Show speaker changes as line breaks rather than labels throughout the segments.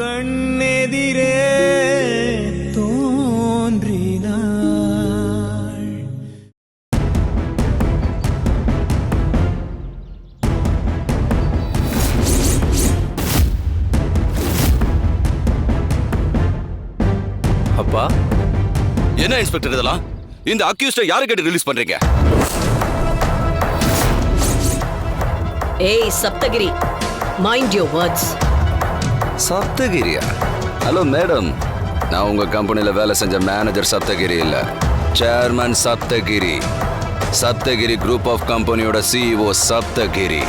கண்ணெதிரே தோன்றினாள்.
அப்பா
என்ன இன்ஸ்பெக்டர் இதெல்லாம்? இந்த அக்யூஸ்ட யாரை கேட்டு ரிலீஸ் பண்றீங்க?
ஏய் சப்தகிரி மைண்ட் யோர் வேர்ட்ஸ்
சப்தகிரியா ஹலோ மேடம் நான் உங்க கம்பெனியில் வேலை செஞ்ச மேனேஜர் சப்தகிரி இல்லை. Chairman Sapthagiri. Sapthagiri group of கம்பெனியோட சிஇஓ சப்தகிரி.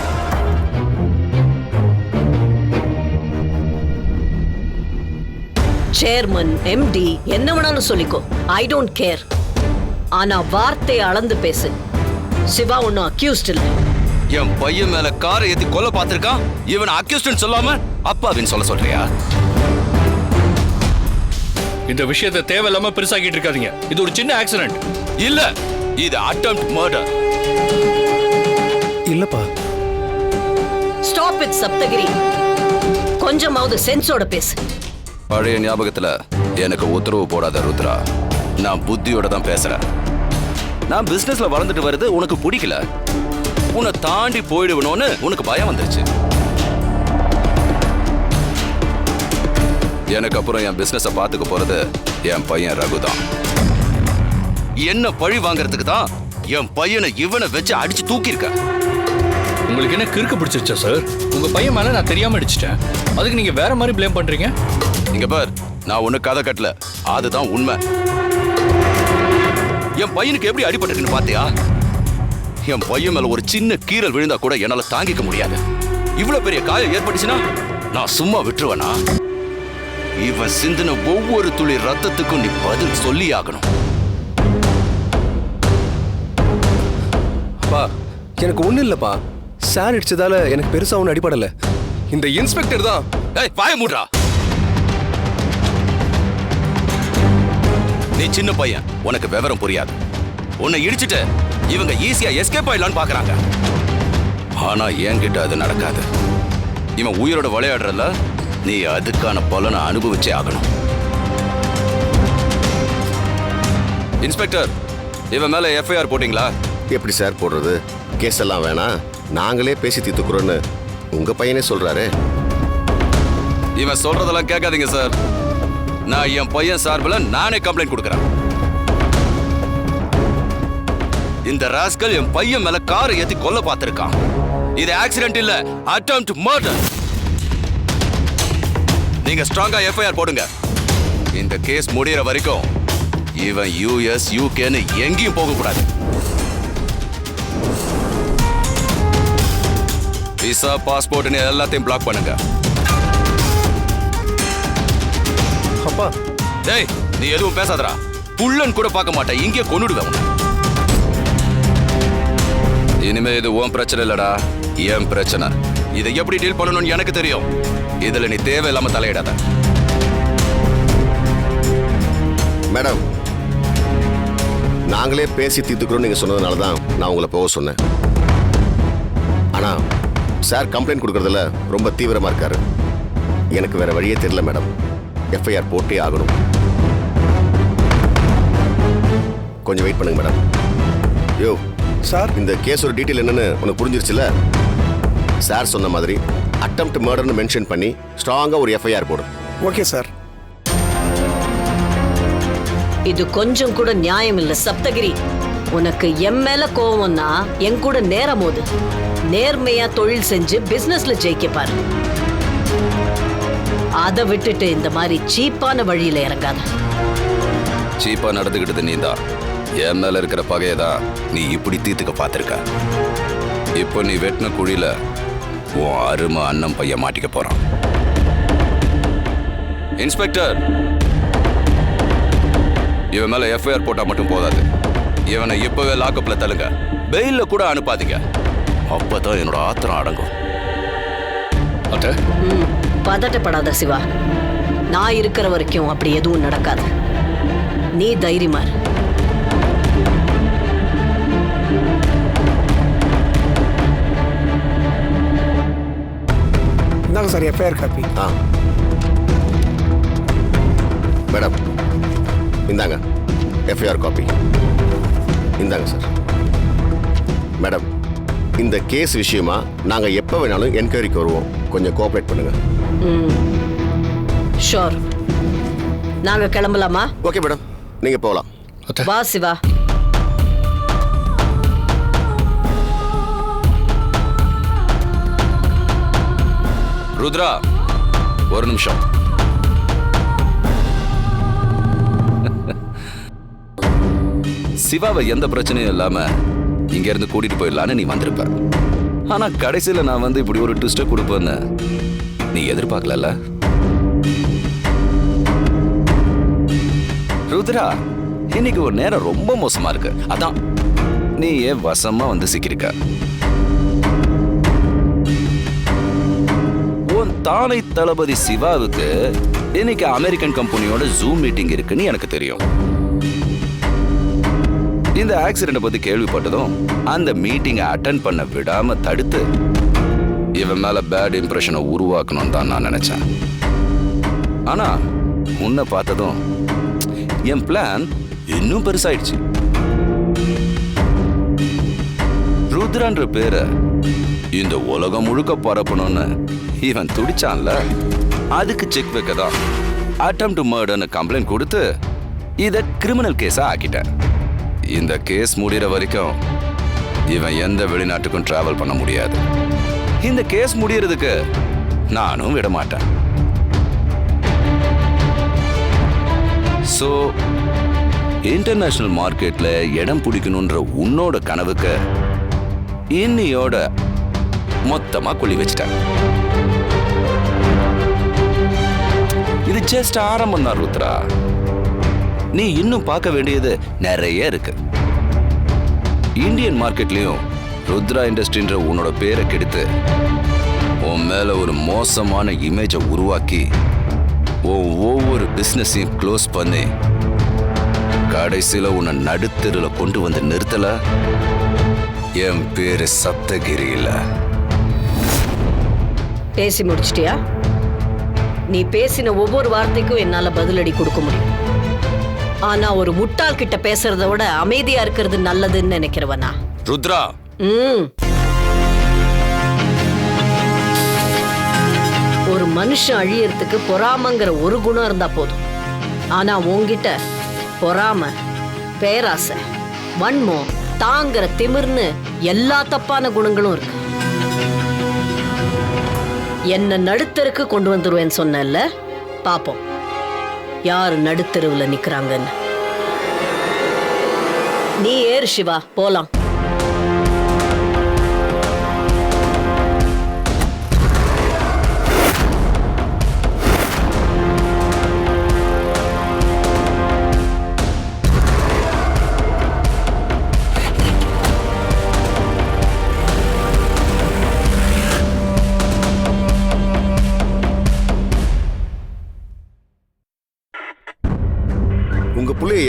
சேர்மன் எம்டி என்ன வேணாலும் சொல்லிக்கோ. ஐ டோன்ட் கேர் ஆனா வார்த்தையை அளந்து பேசு. சிவா ஒன்னும் அக்யூஸ்ட் இல்லை.
என் பையன் மேல காரை ஏத்தி கொல்ல பார்த்திருக்கான்? இவன் அக்யூஸ்டன் சொல்லாம அப்பாவின்னு சொல்ல சொல்றியா?
இந்த விஷயத்தை தேவையில்லாம பெருசாக்கிட்டு இருக்காதீங்க. இது ஒரு சின்ன ஆக்சிடென்ட்
இல்ல இது அட்டெம்ப்ட் மர்டர்
இல்லப்பா.
Stop it Sapthagiri. கொஞ்சமாவது சென்ஸோட பேசு.
பழைய ஞாபகத்துல எனக்கு உத்தரவு போடாத ருத்ரா. நான் புத்தியோட தான் பேசுறேன். நான் பிசினஸ்ல வளர்ந்துட்டு வருது உனக்கு பிடிக்கல. உன்னை தாண்டி போயிடுவனோன்னு உனக்கு பயம் வந்துருச்சு. எனக்கு அப்புறம் என் பிசினஸ பாத்துக்க போறது என் பையன் ரகு தான். என்ன பழி வாங்குறதுக்கு தான் என் பையனை இவனை வச்சு அடிச்சு தூக்கியிருக்க.
உங்களுக்கு என்ன கிறுக்கு பிடிச்சிருச்சா சார் உங்க பையன் மேல நான் தெரியாம அடிச்சிட்டேன். அதுக்கு நீங்க வேற மாதிரி ப்ளேம் பண்றீங்க?
இங்க பார் நான் ஒண்ணு கதை கட்டல. அதுதான் உண்மை. என் பையனுக்கு எப்படி அடிபட்டிருக்குன்னு பாத்தியா? என் பையன் மேல ஒரு சின்ன கீறல் விழுந்தா கூட என்னால தாங்கிக்க முடியாது. இவ்வளவு பெரிய காயம் ஏற்பட்டுச்சுன்னா நான் சும்மா விட்டுருவேனா? இவன் சிந்தின ஒவ்வொரு துளி ரத்தத்துக்கும் நீ பதில் சொல்லி ஆகணும்.
அப்பா எனக்கு ஒண்ணும் இல்லப்பா. சார் அடிச்சதால எனக்கு பெருசா ஒன்றும் அடிபடல. இந்த இன்ஸ்பெக்டர் தான்.
ஏய் வாய மூடுறா. நீ சின்ன பையன் உனக்கு விவரம் புரியாது. உன்னை இடிச்சிட்டு இவங்க ஈஸியா எஸ்கேப் ஆயிடலாம்னு பாக்குறாங்க. ஆனா என்கிட்ட அது நடக்காது. இவன் உயிரோட விளையாடுறல நீ அதுக்கான பலனை அனுபவிச்சே ஆகணும். இன்ஸ்பெக்டர் இவன் மேல எஃப்ஐஆர் போட்டீங்களா?
எப்படி சார் போடுறது? கேஸ் எல்லாம் வேணாம். நாங்களே பேசி தீர்த்துக்கிறோன்னு உங்க பையனே சொல்றாரு.
இவன் சொல்றதெல்லாம் கேட்காதீங்க சார். நான் என் பையன் சார்பில் நானே கம்ப்ளைண்ட் கொடுக்கறேன். இந்த ராஸ்கல் என் பையன் மேல காரை ஏத்தி கொல்ல பார்த்திருக்கான். இது ஆக்சிடென்ட் இல்ல அட்டெம்ப்ட் மர்டர் நீங்க ஸ்ட்ராங்கா எஃப்ஐஆர் போடுங்க. இந்த கேஸ் முடியற வரைக்கும் இவன் யூஎஸ் யூகேன்னு எங்கேயும் போக கூடாது விசா பாஸ்போர்ட்னு எல்லாத்தையும் பிளாக் பண்ணுங்க.
அப்பா.
டேய் நீ எதுவும் பேசாதடா. புள்ளன் கூட பார்க்க மாட்டேன் இங்கே உன்னை. இனிமே இது உன் பிரச்சனை இல்லடா. என் பிரச்சனை. இதை எப்படி டீல் பண்ணணும்னு எனக்கு தெரியும். இதுல நீ தேவையில்லாம தலையிடாத.
மேடம் நாங்களே பேசி தீர்த்துக்கிறோம் நீங்க சொன்னதுனால தான் நான் உங்களை போக சொன்னேன். ஆனா சார் கம்ப்ளைண்ட் கொடுக்கறதுல ரொம்ப தீவிரமா இருக்காரு. எனக்கு வேற வழியே தெரியல மேடம். எஃப்ஐஆர் போட்டே ஆகணும். கொஞ்சம் வெயிட் பண்ணுங்க மேடம். யோ
சார்?
இந்த கேஸோட டீட்டெயில் என்னன்னு உனக்கு புரிஞ்சிருச்சுல? சார் சொன்ன மாதிரி அட்டம்ப்ட் மர்டர்னு மென்ஷன் பண்ணி ஸ்ட்ராங்கா ஒரு எஃப்ஐஆர் போடு.
Okay sir.
இது கொஞ்சம் கூட நியாயம் இல்ல சப்தகிரி. உனக்கு என் மேல கோவம்னா என் கூட நேரம் போது நேர்மையா தொழில் செஞ்சு பிசினஸ்ல ஜெயிக்க பாரு. அதை விட்டுட்டு இந்த மாதிரி சீப்பான வழியில இறங்காத.
சீப்பா நடந்துகிட்டது நீ தான். என் மேல இருக்கிற பகையை தான் நீ இப்படி தீர்த்துக்க பார்த்திருக்க. இப்போ நீ வெட்டின குழியில உன் அருமை அண்ணன் பையன் மாட்டிக்க போறான். இன்ஸ்பெக்டர்! இவன் மேல எஃப்ஐஆர் போட்டா மட்டும் போதாது. இவனை இப்பவே லாக்அப்ல தள்ளுங்க. பெயில்ல கூட அனுப்பாதீங்க. அப்பதான் என்னோட ஆத்திரம் அடங்கும்.
பதட்டப்படாத சிவா. நான் இருக்கிற வரைக்கும் அப்படி எதுவும் நடக்காது. நீ தைரியமா
இந்தாங்க சார் எஃப்ஐஆர் காப்பி.
ஆ. மேடம் இந்தாங்க. எஃப்ஐஆர் காப்பி இந்தாங்க சார் மேடம் இந்த கேஸ் விஷயமா நாங்கள் எப்போ வேணாலும் என்கொயரிக்கு வருவோம். கொஞ்சம் கோஆப்ரேட் பண்ணுங்க.
ஷோர் நாங்க கிளம்பலாமா?
ஓகே மேடம் நீங்கள் போகலாம்.
வா சிவா.
ருத்ரா ஒரு நிமிஷம். சிவாவை எந்த பிரச்சனையும் இல்லாம இங்க இருந்து கூட்டிட்டு போயிடலான்னு நீ வந்திருப்ப. ஆனா கடைசியில நான் வந்து இப்படி ஒரு ட்விஸ்ட கொடுப்பேன்னு நீ எதிர்பார்க்கல ருத்ரா இன்னைக்கு ஒரு நேரம் ரொம்ப மோசமா இருக்கு. அதான் நீ ஏன் வசமா வந்து சிக்கியிருக்க. தானை தளபதி சிவாவுக்கு இன்னைக்கு அமெரிக்கன் கம்பெனியோட ஜூம் மீட்டிங் இருக்குன்னு எனக்கு தெரியும். இந்த ஆக்சிடென்ட் பத்தி கேள்விப்பட்டதும் அந்த மீட்டிங்கை அட்டன் பண்ண விடாம தடுத்து இவன் மேல பேட் இம்ப்ரெஷனை உருவாக்கணும் தான் நான் நினைச்சேன். ஆனா உன்னை பார்த்ததும் என் பிளான் இன்னும் பெருசாயிடுச்சு. ருத்ரான்ற பேரை இந்த உலகம் முழுக்க பரப்பணும்னு இவன் துடிச்சான்ல. அதுக்கு செக் வைக்க தான் அட்டம் டு மர்டர்னு கம்ப்ளைண்ட் கொடுத்து இதை கிரிமினல் கேஸாக ஆக்கிட்டேன். இந்த கேஸ் முடிகிற வரைக்கும் இவன் எந்த வெளிநாட்டுக்கும் ட்ராவல் பண்ண முடியாது. இந்த கேஸ் முடியறதுக்கு நானும் விட மாட்டேன். ஸோ இன்டர்நேஷ்னல் மார்க்கெட்டில் இடம் பிடிக்கணுன்ற உன்னோட கனவுக்கு இன்னியோட மொத்தமாக கொள்ளி வச்சிட்டேன். இது ஜஸ்ட் ஆரம்பம் தான் ருத்ரா. நீ இன்னும் பார்க்க வேண்டியது நிறைய இருக்கு. இந்தியன் மார்க்கெட்லயும் ருத்ரா இண்டஸ்ட்ரின்ற உன்னோட பேரை கெடுத்து உன் மேல ஒரு மோசமான இமேஜை உருவாக்கி உன் ஒவ்வொரு பிசினஸையும் க்ளோஸ் பண்ணி கடைசியில் உன்னை நடுத்தெருல கொண்டு வந்து நிறுத்தல? என் பேரு சப்தகிரி இல்லை
பேசி முடிச்சிட்டியா? நீ பேசின ஒவ்வொரு வார்த்தைக்கும் என்னால பதிலடி கொடுக்க முடியும். ஆனா ஒரு முட்டாள் கிட்ட பேசுறத விட அமைதியா இருக்கிறது நல்லதுன்னு நினைக்கிறவனா?
ருத்ரா.
ம். ஒரு மனுஷன் அழியறதுக்கு பொறாமங்கிற ஒரு குணம் இருந்தா போதும். ஆனா உன்கிட்ட பொறாம பேராசை வன்மம் தாங்கிற திமிர்னு எல்லா தப்பான குணங்களும் இருக்கு. என்ன நடுத்தருக்கு கொண்டு வந்துருவேன்னு சொன்னேன்ல பாப்போம். யார் நடுத்தெருவுல நிக்கிறாங்கன்னு. நீ ஏறு சிவா. போலாம்.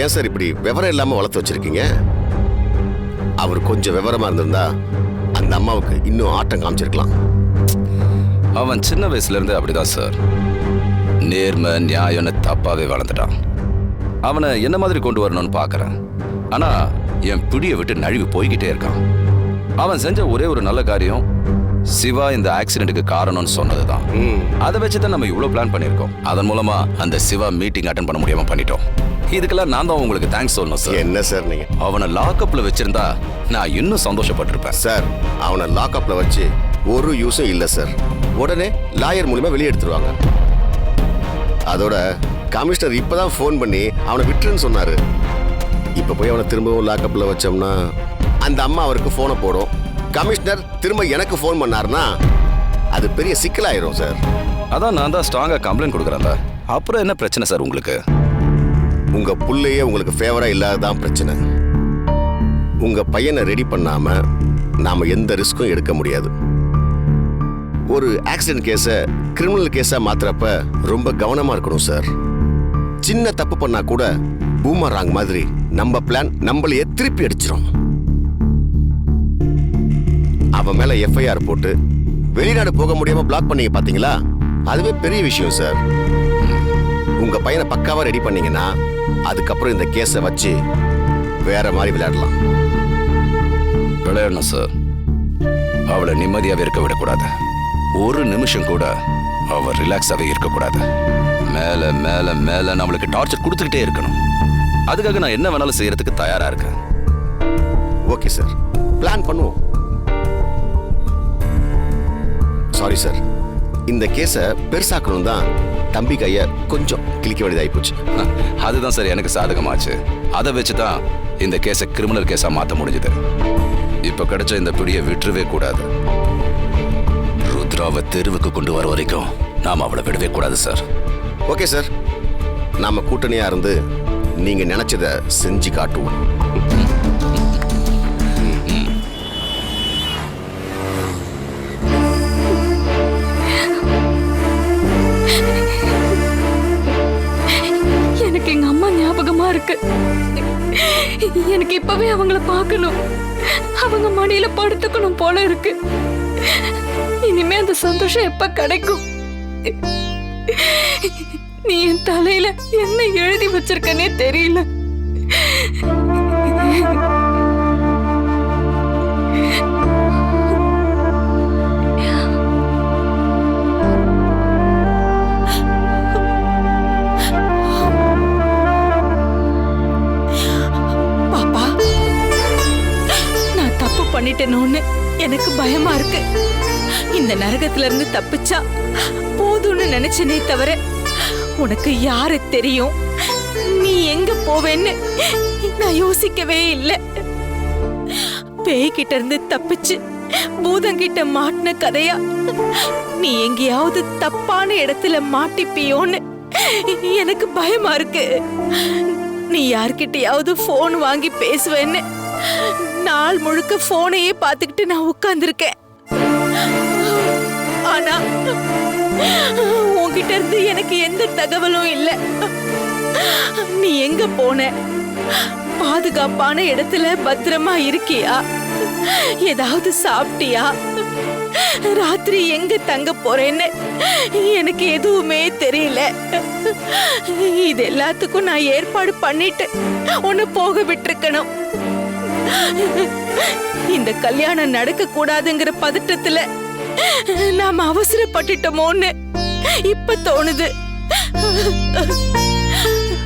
ஏன் சார் இப்படி விவரம் இல்லாமல் வளர்த்து வச்சிருக்கீங்க? அவர் கொஞ்சம் விவரமாக இருந்திருந்தா அந்த அம்மாவுக்கு இன்னும் ஆட்டம் காமிச்சிருக்கலாம்.
அவன் சின்ன வயசுலேருந்து அப்படிதான் சார். நேர்மை நியாயம்னு தப்பாகவே வளர்ந்துட்டான். அவனை என்ன மாதிரி கொண்டு வரணும்னு பார்க்குறேன் ஆனால் என் பிடியை விட்டு நழுவி போய்கிட்டே இருக்கான். அவன் செஞ்ச ஒரே ஒரு நல்ல காரியம் சிவா இந்த ஆக்சிடென்ட்டுக்கு காரணம்னு சொன்னதுதான். அதை வச்சு தான் நம்ம இவ்வளவு பிளான் பண்ணியிருக்கோம். அதன் மூலமா அந்த சிவா மீட்டிங் அட்டன் பண்ண முடியாம பண்ணிட்டோம். இதுக்கெல்லாம் நான் தான் உங்களுக்கு தேங்க்ஸ் சொல்லணும் சார்
என்ன சார் நீங்க?
அவனை லாக்அப்ல வச்சிருந்தா நான் இன்னும் சந்தோஷப்பட்டிருப்பேன்.
சார் அவனை லாக்அப்ல வச்சு ஒரு யூஸும் இல்லை சார் உடனே லாயர் மூலியமா வெளியே எடுத்துருவாங்க. அதோட கமிஷனர் இப்பதான் ஃபோன் பண்ணி அவனை விட்டுருன்னு சொன்னாரு. இப்போ போய் அவனை திரும்பவும் லாக்அப்ல வச்சோம்னா அந்த அம்மா அவருக்கு ஃபோனை போடும். கமிஷனர் திரும்ப எனக்கு ஃபோன் பண்ணாருன்னா அது பெரிய சிக்கலாயிரும் சார்
அதான் நான் தான் ஸ்ட்ராங்கா கம்ப்ளைண்ட் கொடுக்குறேன்ல. அப்புறம் என்ன பிரச்சனை சார் உங்களுக்கு?
உங்க புள்ளையே உங்களுக்கு ஃபேவரா இல்லாததான் பிரச்சனை. உங்க பையனை ரெடி பண்ணாம நாம எந்த ரிஸ்க்கும் எடுக்க முடியாது. ஒரு ஆக்சிடென்ட் கேஸை கிரிமினல் கேஸா மாத்துறப்ப ரொம்ப கவனமா இருக்கணும் சார் சின்ன தப்பு பண்ணா கூட பூமராங் மாதிரி நம்ம பிளான் நம்மளையே திருப்பி அடிச்சிரும். அவன் மேல எஃப்ஐஆர் போட்டு வெளிநாடு போக முடியாம பிளாக் பண்ணீங்க பாத்தீங்களா? அதுவே பெரிய விஷயம் சார் உங்க பையனை பக்காவா ரெடி பண்ணீங்கன்னா அதுக்கப்புறம் இந்த கேஸை வச்சு வேற மாதிரி விளையாடலாம்.
விளையாடணும் சார் அவளை நிம்மதியாவே இருக்க விடக்கூடாது. ஒரு நிமிஷம் கூட அவ ரிலாக்ஸாவே இருக்கக்கூடாது. மேல மேல மேல நம்மளுக்கு டார்ச்சர் கொடுத்துக்கிட்டே இருக்கணும். அதுக்காக நான் என்ன வேணாலும் செய்யறதுக்கு தயாரா இருக்கேன்.
ஓகே சார் பிளான் பண்ணுவோம். சாரி சார் இந்த கேஸை பெருசாக்கணும் தான் தம்பி கையை கொஞ்சம் கிழிக்க வேண்டியதாகி போச்சு
அதுதான் சார் எனக்கு சாதகமாச்சு. அதை வச்சு தான் இந்த கேஸை கிரிமினல் கேஸா மாத்த முடிஞ்சது. இப்ப கிடைச்ச இந்த பிடியை விட்டுறவே கூடாது. ருத்ராவை தெருவுக்கு கொண்டு வர வரைக்கும் நாம அவளை விடவே கூடாது சார்
ஓகே சார் நாம கூட்டணியா இருந்து நீங்க நினைச்சதை செஞ்சு காட்டுவோம்.
எனக்கு இப்பவே அவங்கள பார்க்கணும். அவங்க மடியில படுத்துக்கணும் போல இருக்கு. இனிமே அந்த சந்தோஷம் எப்ப கிடைக்கும்? நீ என் தலையில என்ன எழுதி வச்சிருக்கனே தெரியல. பண்ணிட்டேனோன்னு எனக்கு பயமா இருக்கு. இந்த நரகத்துல இருந்து தப்பிச்சா போதும்னு நினைச்சனே தவிர உனக்கு யாரு தெரியும்? நீ எங்க போவேன்னு நான் யோசிக்கவே இல்லை. பேய்கிட்ட இருந்து தப்பிச்சு பூதங்கிட்ட மாட்டின கதையா நீ எங்கேயாவது தப்பான இடத்துல மாட்டிப்பியோன்னு எனக்கு பயமா இருக்கு. நீ யார்கிட்டயாவது ஃபோன் வாங்கி பேசுவேன்னு நாள் முழுக்க போனையே பார்த்துக்கிட்டு நான் உட்கார்ந்துருக்கேன். ஆனா உன்கிட்ட இருந்து எனக்கு எந்த தகவலும் இல்லை. நீ எங்க போன? பாதுகாப்பான இடத்துல பத்திரமா இருக்கியா? ஏதாவது சாப்பிட்டியா? ராத்திரி எங்க தங்க போறேன்னு எனக்கு எதுவுமே தெரியல. இது எல்லாத்துக்கும் நான் ஏற்பாடு பண்ணிட்டு ஒன்னு போக விட்டிருக்கணும். இந்த கல்யாணம் நடக்க கூடாதுங்கிற பதட்டத்துல நாம அவசரப்பட்டுட்டோமோன்னு இப்ப தோணுது.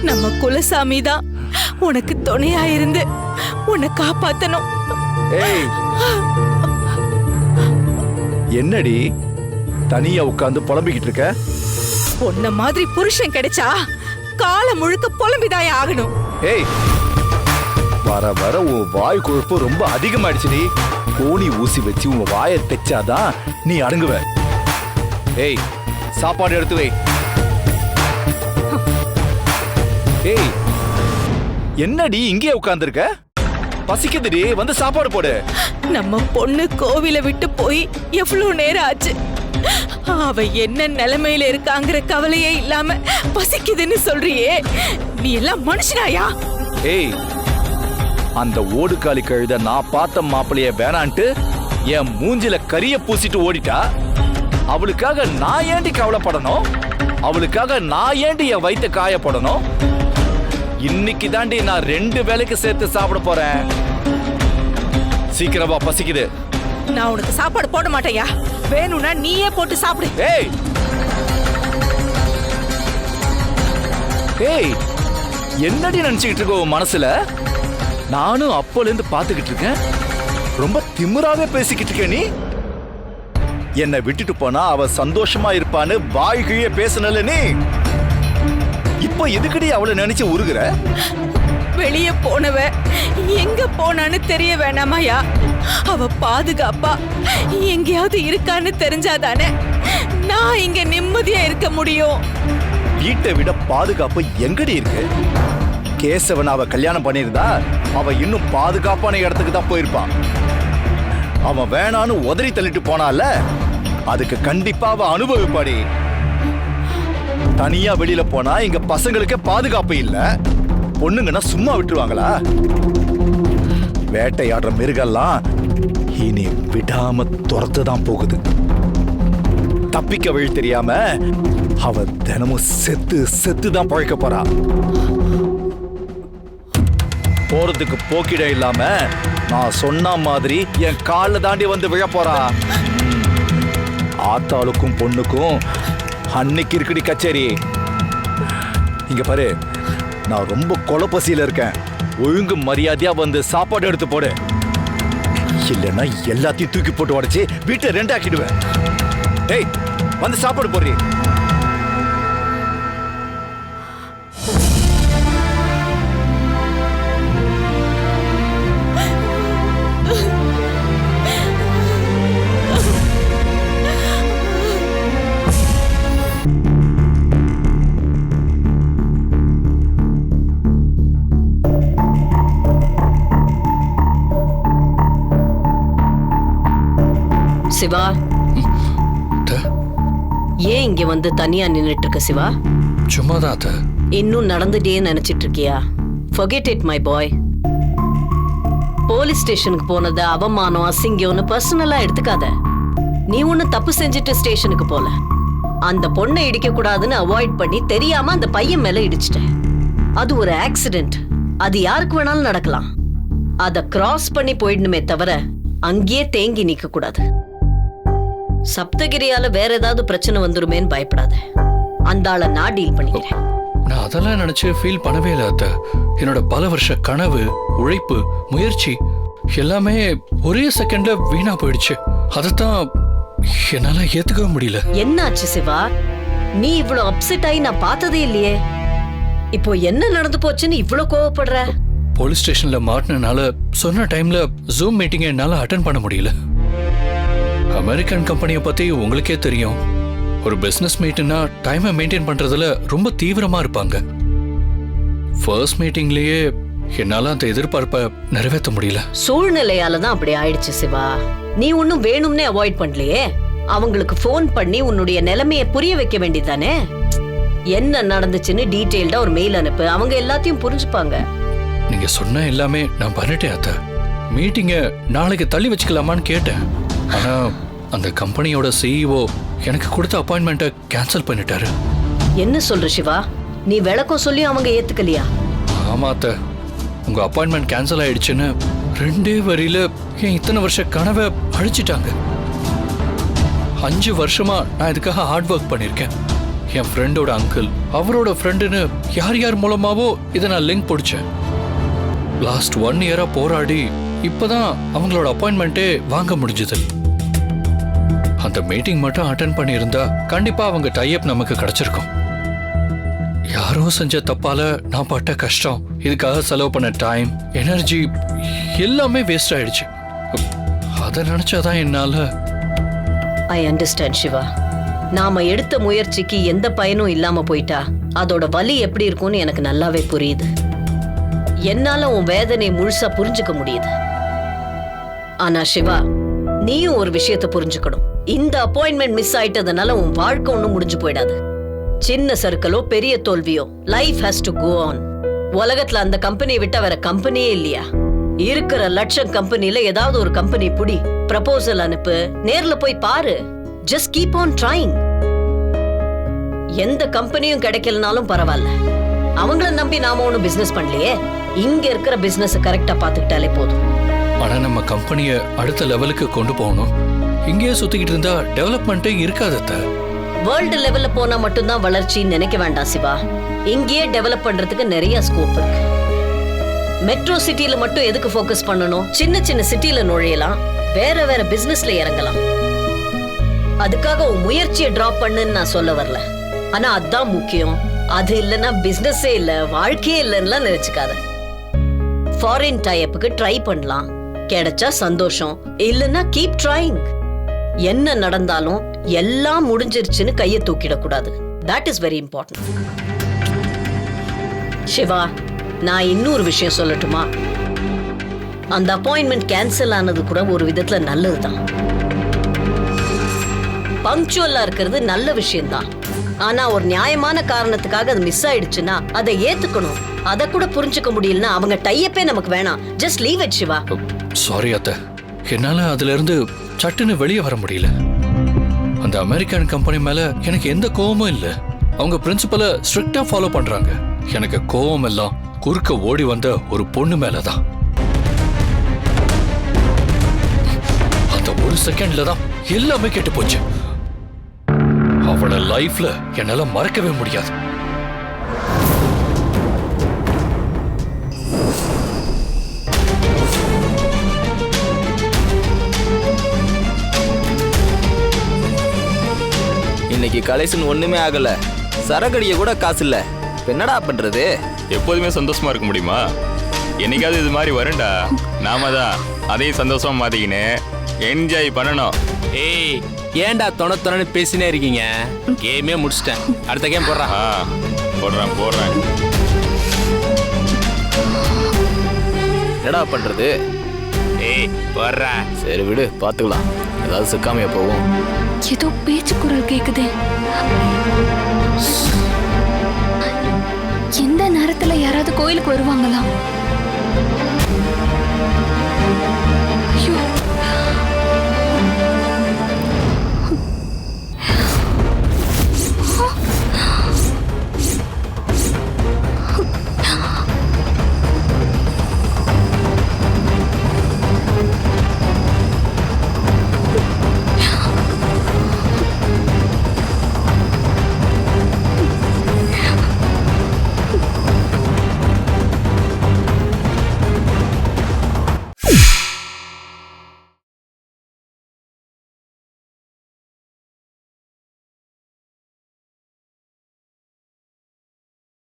நம்ம குலசாமி தான் உனக்கு துணையா இருந்து உன்னை காப்பாத்தணும்.
என்னடி தனியா உட்கார்ந்து புலம்பிக்கிட்டு இருக்க?
உன்ன மாதிரி புருஷன் கிடைச்சா காலம் முழுக்க புலம்பிதாய ஆகணும்.
ஏய். வர வர உன் வாய் கொழுப்பு ரொம்ப அதிகமாயிடுச்சுடி. கோணி ஊசி வச்சு உன் வாயை தைச்சாதான் நீ அடங்குவ. ஏய் சாப்பாடு எடுத்து வை. ஏய் என்னடி இங்கே உட்கார்ந்திருக்க? பசிக்குதுடி வந்து சாப்பாடு போடு.
நம்ம பொண்ணு கோவில விட்டு போய் எவ்வளவு நேரம் ஆச்சு? அவ என்ன நிலைமையில இருக்காங்கிற கவலையே இல்லாம பசிக்குதுன்னு சொல்றியே. நீ எல்லாம் மனுஷனாயா?
ஏய் அந்த ஓடுகாலி கழுத நான் பார்த்த மாப்பிளைய வேணான்ட்டு என் மூஞ்சில கரிய பூசிட்டு ஓடிட்டா? அவளுக்காக நான் ஏண்டி கவலைப்படணும்? அவளுக்காக நான் ஏண்டி என் வயித்த காயப்படணும்? இன்னைக்கு தாண்டி நான் ரெண்டு வேளைக்கு சேர்த்து சாப்பிட போறேன். சீக்கிரமா பசிக்குது.
நான் உனக்கு சாப்பாடு போட மாட்டேயா வேணும்னா நீயே போட்டு சாப்பிடு.
ஏய்! ஏய்! என்னடி நினைச்சுக்கிட்டு இருக்க உன் மனசுல? நானும் அப்போல இருந்து பாத்துக்கிட்டு இருக்கேன். ரொம்ப திமிராவே பேசிக்கிட்டு இருக்க நீ. என்னை விட்டுட்டு போனா அவ சந்தோஷமா இருப்பான்னு வாய்கையே பேசனல நீ. இப்போ எதுக்கடி அவளை நினைச்சு உருகுற?
வெளிய போனவ எங்க போனான்னு தெரிய வேணாமாயா? அவ பாதுகாப்பா எங்கேயாவது இருக்கான்னு தெரிஞ்சாதானே நான் இங்க நிம்மதியா இருக்க முடியும்.
வீட்டை விட பாதுகாப்பு எங்கடி இருக்கு? கேசவன் அவ கல்யாணம் பண்ணியிருந்தா அவ இன்னும் பாதுகாப்பான இடத்துக்கு தான் போயிருப்பான் அவன் வேணான்னு உதறி தள்ளிட்டு போனால அதுக்கு கண்டிப்பா அவ அனுபவிப்பாடி. தனியா வெளியில போனா எங்க பசங்களுக்கே பாதுகாப்பு இல்ல. பொண்ணுங்கன்னா சும்மா விட்டுருவாங்களா? வேட்டையாடுற மிருகெல்லாம் இனி விடாம துரத்து தான் போகுது. தப்பிக்க வழி தெரியாம அவ தினமும் செத்து செத்து தான் பழைக்க போறா. போறதுக்கு போக்கிட இல்லாம நான் சொன்ன மாதிரி என் கால்ல தாண்டி வந்து விழ போறா. ஆத்தாளுக்கும் பொண்ணுக்கும் அன்னைக்கு இருக்குடி கச்சேரி. இங்க பாரு நான் ரொம்ப கொலப்பசியில இருக்கேன். ஒழுங்கு மரியாதையா வந்து சாப்பாடு எடுத்து போடு. இல்லைன்னா எல்லாத்தையும் தூக்கி போட்டு உடச்சி வீட்டை ரெண்டாக்கிடுவேன். ஏய் வந்து சாப்பாடு போடுறீ.
சிவா? ஏன் இங்க வந்து தனியா நின்னுட்டு இருக்க சிவா?
சும்மா தான்
இன்னும் நடந்துட்டே நினைச்சிட்டு இருக்கியா forget it my boy police ஸ்டேஷனுக்கு போனது அவமானம் அசிங்கம்னு பர்சனலா எடுத்துக்காத. நீ ஒண்ணு தப்பு செஞ்சுட்டு ஸ்டேஷனுக்கு போல. அந்த பொண்ணை இடிக்க கூடாதுன்னு அவாய்ட் பண்ணி தெரியாம அந்த பையன் மேல இடிச்சிட்ட. அது ஒரு ஆக்சிடென்ட் அது யாருக்கு வேணாலும் நடக்கலாம். அத கிராஸ் பண்ணி போயிடணுமே தவிர அங்கேயே தேங்கி நிக்க கூடாது சப்தகிரியால வேற ஏதாவது பிரச்சனை வந்துருமேன்னு பயப்படாத. அந்த ஆளை நான் டீல் பண்ணிக்கிறேன்.
நான் அதெல்லாம் நினைச்சு ஃபீல் பண்ணவே இல்லை அத்தை. என்னோட பல வருஷ கனவு உழைப்பு முயற்சி எல்லாமே ஒரே செகண்ட்ல வீணா போயிடுச்சு. அதைத்தான் என்னால ஏத்துக்கவே முடியல.
என்னாச்சு சிவா? நீ இவ்ளோ அப்செட் ஆகி நான் பார்த்ததே இல்லையே. இப்போ என்ன நடந்து போச்சுன்னு இவ்ளோ கோவப்படுற?
போலீஸ் ஸ்டேஷன்ல மாட்டினால சொன்ன டைம்ல ஜூம் மீட்டிங்கை என்னால அட்டன் பண்ண முடியல. அமெரிக்கன் கம்பெனியை பத்தி உங்களுக்கே தெரியும். ஒரு பிசினஸ் மீட்னா டைமை மெயின்டைன் பண்றதுல ரொம்ப தீவிரமா இருப்பாங்க. ஃபர்ஸ்ட் மீட்டிங்லயே என்னால அந்த எதிர்பார்ப்பை நிறைவேற்ற முடியல.
சூழ்நிலையால தான் அப்படி ஆயிடுச்சு சிவா. நீ ஒன்னும் வேணும்னே அவாய்ட் பண்ணலையே? அவங்களுக்கு ஃபோன் பண்ணி உன்னுடைய நிலைமைய புரிய வைக்க வேண்டியதானே என்ன நடந்துச்சுன்னு டீடைல்டா ஒரு மெயில் அனுப்பு. அவங்க எல்லாத்தையும் புரிஞ்சுப்பாங்க.
நீங்க சொன்ன எல்லாமே நான் பண்ணிட்டேன் அத்தை. மீட்டிங்கை நாளைக்கு தள்ளி வச்சுக்கலாமான்னு கேட்டேன். ஆனா அந்த கம்பெனியோட சிஇஓ எனக்கு கொடுத்த அப்பாயின்மெண்ட்டை கேன்சல் பண்ணிட்டாரு.
என்ன சொல்ற சிவா? நீ விளக்கம் சொல்லி அவங்க ஏத்துக்கலையா?
ஆமா அத்தை. உங்க அப்பாயின்மெண்ட் கேன்சல் ஆயிடுச்சுன்னு ரெண்டே வரியில என் இத்தனை வருஷ கனவை அழிச்சிட்டாங்க? அஞ்சு வருஷமா நான் இதுக்காக ஹார்ட் ஒர்க் பண்ணியிருக்கேன் என் ஃப்ரெண்டோட அங்கிள் அவரோட ஃப்ரெண்டுன்னு யார் யார் மூலமாவோ இதை நான் லிங்க் பிடிச்சேன். லாஸ்ட் ஒன் இயரா போராடி இப்பதான் அவங்களோட அப்பாயின்மெண்ட்டே வாங்க முடிஞ்சது அந்த மீட்டிங் மட்டும் அட்டன் பண்ணியிருந்தா கண்டிப்பா அவங்க டைப் நமக்கு கிடைச்சிருக்கும். யாரோ செஞ்ச தப்பால நான் பட்ட கஷ்டம் இதுக்காக செலவு பண்ண டைம் எனர்ஜி எல்லாமே வேஸ்ட் ஆயிடுச்சு. அதை நினைச்சாதான் என்னால
ஐ அண்டர்ஸ்டாண்ட் சிவா நாம எடுத்த முயற்சிக்கு எந்த பயனும் இல்லாம போயிட்டா அதோட வலி எப்படி இருக்கும்னு எனக்கு நல்லாவே புரியுது. என்னால உன் வேதனை முழுசா புரிஞ்சுக்க முடியுது. ஆனா சிவா நீயும் ஒரு விஷயத்தை புரிஞ்சுக்கணும். இந்த அப்பாயின்மெண்ட் மிஸ் ஆயிட்டதுனால உன் வாழ்க்கை ஒண்ணும் முடிஞ்சு போயிடாது. சின்ன சர்க்கிளோ பெரிய தோல்வியோ life has to go on உலகத்துல அந்த கம்பெனியை விட்டா வேற கம்பெனியே இல்லையா? இருக்கிற லட்சம் கம்பெனில ஏதாவது ஒரு கம்பெனி புடி ப்ரப்போசல் அனுப்பு நேர்ல போய் பாரு. ஜஸ்ட் கீப் ஆன் ட்ரைங் எந்த கம்பெனியும் கிடைக்கலனாலும் பரவாயில்ல. அவங்கள நம்பி நாம ஒண்ணும் பிசினஸ் பண்ணலையே. இங்க இருக்கிற பிசினஸ் கரெக்டா பாத்துக்கிட்டாலே போதும்.
ஆனா நம்ம கம்பெனியை அடுத்த லெவலுக்கு கொண்டு போகணும். இங்கேயே சுத்திக்கிட்டு இருந்தா டெவலப்மெண்ட்டே இருக்காது அத்தை.
வேர்ல்டு லெவல்ல போனா மட்டும்தான் வளர்ச்சின்னு நினைக்க வேண்டாம் சிவா. இங்கேயே டெவலப் பண்றதுக்கு நிறைய ஸ்கோப் இருக்கு. மெட்ரோ சிட்டில மட்டும் எதுக்கு ஃபோக்கஸ் பண்ணணும்? சின்ன சின்ன சிட்டில நுழையலாம். வேற வேற பிசினஸ்ல இறங்கலாம். அதுக்காக உன் முயற்சியை டிராப் பண்ணுன்னு நான் சொல்ல வரல. ஆனா அதான் முக்கியம். அது இல்லைன்னா பிசினஸே இல்ல வாழ்க்கையே இல்லைன்னுலாம் நினைச்சுக்காத. ஃபாரின் டைப்புக்கு ட்ரை பண்ணலாம். கிடைச்சா சந்தோஷம். இல்லைன்னா கீப் ட்ரைங் என்ன நடந்தாலும் எல்லாம் முடிஞ்சிருச்சுன்னு கையை தூக்கிடக்கூடாது. That is very important Siva நான் இன்னொரு விஷயம் சொல்லட்டுமா? அந்த அப்பாயின்மெண்ட் கேன்சல் ஆனது கூட ஒரு விதத்துல நல்லதுதான். பங்க்சுவலா இருக்கிறது நல்ல விஷயம்தான். ஆனா ஒரு நியாயமான காரணத்துக்காக அது மிஸ் ஆயிடுச்சுன்னா அதை ஏத்துக்கணும். அதை கூட புரிஞ்சுக்க முடியலன்னா அவங்க டையப்பே நமக்கு வேணாம். Just leave it Siva.
Sorry அத்தை. என்னால அதுல இருந்து சட்டுன்னு வெளியே வர முடியல. அந்த அமெரிக்கன் கம்பெனி மேல எனக்கு எந்த கோபமும் இல்ல. அவங்க பிரின்சிபலை ஸ்ட்ரிக்டாக ஃபாலோ பண்றாங்க. எனக்கு கோவம் எல்லாம் குறுக்க ஓடி வந்த ஒரு பொண்ணு மேலதான். அந்த ஒரு செகண்ட்ல தான் எல்லாமே கெட்டு போச்சு. அவள லைஃப்ல என்னால மறக்கவே முடியாது.
இன்னைக்கு கலெக்ஷன் ஒண்ணுமே ஆகல. சரக்கடிய கூட காசு இல்ல. என்னடா பண்றது?
எப்போதுமே சந்தோஷமா இருக்க முடியுமா? என்னைக்காவது இது மாதிரி வரும்டா. நாம தான் அதையும் சந்தோஷமா மாத்திக்கின்னு என்ஜாய் பண்ணணும்.
ஏய் ஏன்டா தொண தொணன்னு பேசினே இருக்கீங்க? கேமே முடிச்சிட்டேன். அடுத்த கேம் போடுறான்
ஆ போடுறேன் போடுறேன்.
என்னடா பண்றது?
ஏய் போடுறா.
சரி விடு பாத்துக்கலாம். ஏதாவது சிக்காமையா போவோம்
ஏதோ பேச்சு குரல் கேக்குது. எந்த நேரத்துல யாராவது கோயிலுக்கு வருவாங்களா?